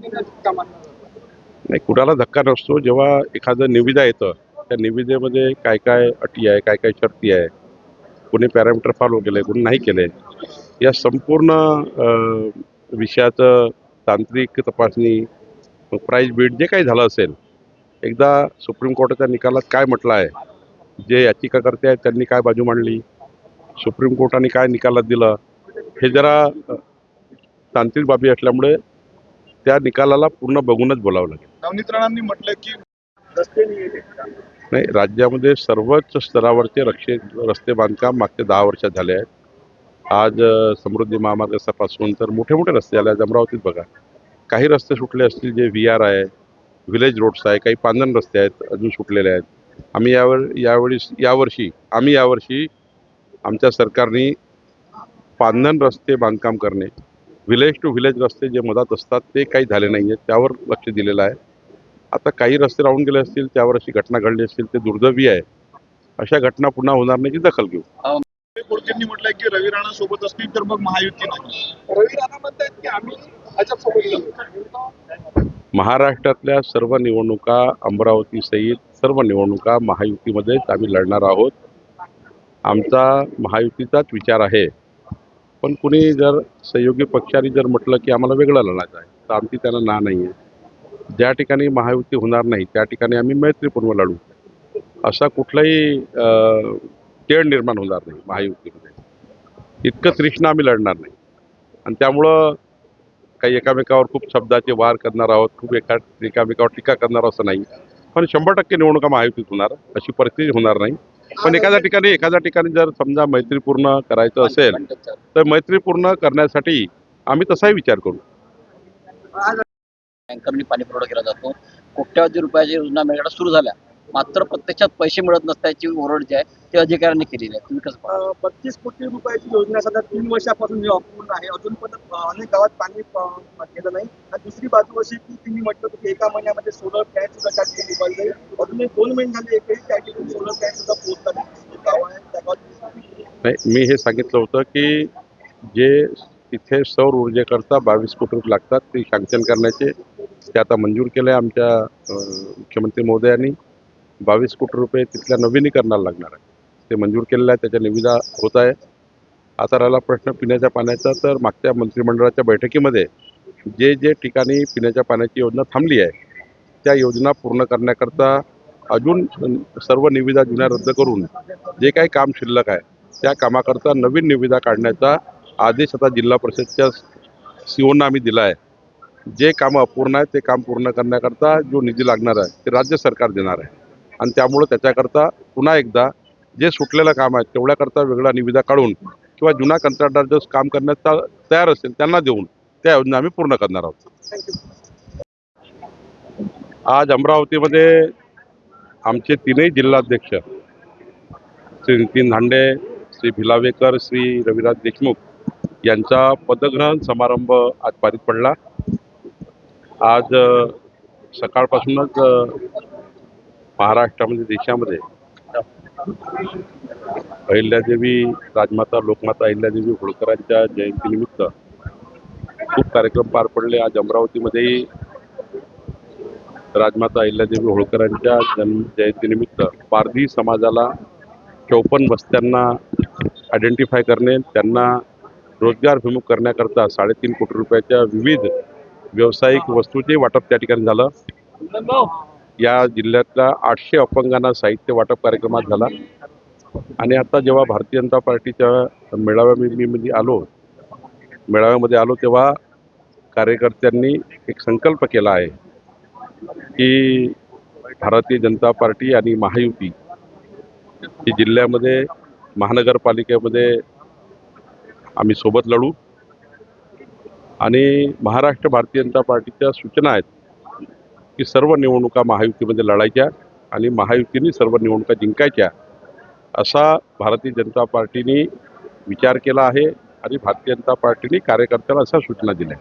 नाही कुणाला धक्का नसतो. जेव्हा एखादं निविदा येतं त्या निविदेमध्ये काय काय अटी आहे काय काय शर्ती आहे कोणी पॅरामीटर फॉलो केले कुणी कोणी नाही केले या संपूर्ण विषयाचं तांत्रिक तपासणी प्राईज बीड जे काही झालं असेल एकदा सुप्रीम कोर्टाच्या निकालात काय म्हटलं आहे जे याचिकाकर्ते आहेत त्यांनी काय बाजू मांडली सुप्रीम कोर्टाने काय निकालात दिलं हे जरा तांत्रिक बाबी असल्यामुळे त्या निकालाला पूर्ण बघूनच बोलावं लागेल. नवनीत राणांनी म्हटलं की रस्ते नाही राज्यामध्ये सर्वच स्तरावरचे रक्षे रस्ते बांधकाम मागच्या दहा वर्षात झाले आहेत. आज समृद्धी महामार्गापासून तर मोठे मोठे रस्ते आले आहेत. अमरावतीत बघा काही रस्ते सुटले असतील जे व्ही आर आहे व्हिलेज रोड्स आहे काही पांदन रस्ते आहेत अजून सुटलेले आहेत. आम्ही यावर यावेळी यावर्षी आम्ही यावर्षी आमच्या सरकारने पांदन रस्ते बांधकाम करणे व्हिलेज टू व्हिलेज रस्ते जे मधात असतात ते काही झाले नाही आहेत त्यावर लक्ष दिलेलं आहे. आता काही रस्ते राहून गेले असतील त्यावर अशी घटना घडली असतील ते दुर्दैवी आहे. अशा घटना पुन्हा होणार नाही दखल घेऊ. म्हटलंय की रवी राणा सोबत असतील तर मग महायुती नाही. रवी राणा म्हणतात की आम्ही भाजप सोबत महाराष्ट्रातल्या सर्व निवडणुका अमरावतीसहित सर्व निवडणुका महायुतीमध्येच आम्ही लढणार आहोत. आमचा महायुतीचाच विचार आहे. पण कुणी जर सहयोगी पक्षाने जर म्हटलं की आम्हाला वेगळं लढायचं आहे तर आमची त्याला ना नाही आहे. ज्या ठिकाणी महायुती होणार नाही त्या ठिकाणी आम्ही मैत्रीपूर्ण लढू. असा कुठलाही अं, तेढ निर्माण होणार नाही महायुतीमध्ये. इतकं तृष्ण आम्ही लढणार नाही. आणि त्यामुळं काही एकामेकावर खूप शब्दाचे वार करणार आहोत खूप एका एकामेकावर टीका करणार असं नाही. पण शंभर टक्के निवडणुका महायुतीत होणार अशी परिस्थिती होणार नाही. पण एखाद्या ठिकाणी एखाद्या ठिकाणी जर समजा मैत्रीपूर्ण करायचं असेल तर मैत्रीपूर्ण करण्यासाठी आम्ही तसाही विचार करू. टँकरनी पाणी पुरवठा केला जातो. कोट्यावधी रुपयाच्या योजना सुरू झाल्या. मात्र प्रत्यक्षात पैसे मिळत नसल्याची ओरड जी आहे ते अधिकाऱ्यांनी केलेली आहे. तुम्ही कसं? बत्तीस कोटी रुपयाची योजना सध्या तीन वर्षापासून जी अपूर्ण आहे. अजून पण अनेक गावात पाणी गेलं नाही. आणि दुसरी बाजू अशी की तुम्ही म्हटलं होतं की एका महिन्यामध्ये सोलर प्लॅन सुद्धा त्या ठिकाणी उभारले जाईल अजून एक दोन महिने झाले एकही त्या ठिकाणी सोलर प्लॅन सुद्धा नाही. मी हे सांगितलं होतं की जे तिथे सौर ऊर्जेकरता बावीस कोटी रुपये लागतात ते सँक्शन करण्याचे ते आता मंजूर केलं आहे आमच्या मुख्यमंत्री महोदयांनी. बावीस कोटी रुपये तिथल्या नवीनीकरणाला लागणार आहे. ते मंजूर केलेलं आहे त्याच्या निविदा होत आहे. आता राहिला प्रश्न पिण्याच्या पाण्याचा तर मागच्या मंत्रिमंडळाच्या बैठकीमध्ये जे जे ठिकाणी पिण्याच्या पाण्याची योजना थांबली आहे त्या योजना पूर्ण करण्याकरता अजून सर्व निविदा जुन्या रद्द करून जे काही काम शिल्लक आहे त्या कामाकरता नवीन निविदा काढण्याचा आदेश आता जिल्हा परिषदच्या सीओना आम्ही दिला आहे. जे कामं अपूर्ण आहे ते काम पूर्ण करण्याकरता जो निधी लागणार आहे ते राज्य सरकार देणार आहे. आणि त्यामुळं त्याच्याकरता पुन्हा एकदा जे सुटलेलं काम आहे तेवढ्याकरता वेगळा निविदा काढून किंवा जुना कंत्राटदार जो काम करण्यास तयार असेल त्यांना देऊन त्या योजना आम्ही पूर्ण करणार आहोत. आज अमरावतीमध्ये आमचे तीनही जिल्हाध्यक्ष श्री नितीन धांडे श्री भिलावेकर श्री रविराज देशमुख यांचा पदग्रहण समारंभ आज पारित पडला. आज सकाळपासूनच महाराष्ट्रामध्ये देशामध्ये. अहिल्यादेवी राजमाता लोकमाता अहिल्यादेवी होळकरांच्या जयंतीनिमित्त खूप कार्यक्रम पार पडले. आज अमरावतीमध्येही राजमाता अहिल्यादेवी होळकरांच्या जन्म जयंतीनिमित्त पारधी समाजाला चौपन्न वस्त्यांना आयडेंटिफाय करणे त्यांना रोजगारभिमुख करण्याकरता साडेतीन कोटी रुपयाच्या विविध व्यावसायिक वस्तूचे वाटप त्या ठिकाणी झालं. या जिल्ह्यातल्या आठशे अपंगांना साहित्य वाटप कार्यक्रमात झाला. आणि आता जेव्हा भारतीय जनता पार्टीच्या मेळाव्यामध्ये मध्ये आलो मेळाव्यामध्ये आलो तेव्हा कार्यकर्त्यांनी एक संकल्प केला आहे की भारतीय जनता पार्टी आणि महायुती ही जिल्ह्यामध्ये महानगरपालिकेमध्ये आम्ही सोबत लढू. आणि महाराष्ट्र भारतीय जनता पार्टीच्या सूचना आहेत की सर्व निवडणुका महायुतीमध्ये लढायच्या आणि महायुतीने सर्व निवडणुका जिंकायच्या असा भारतीय जनता पार्टीने विचार केला आहे आणि भारतीय जनता पार्टीने कार्यकर्त्याला अशा सूचना दिल्या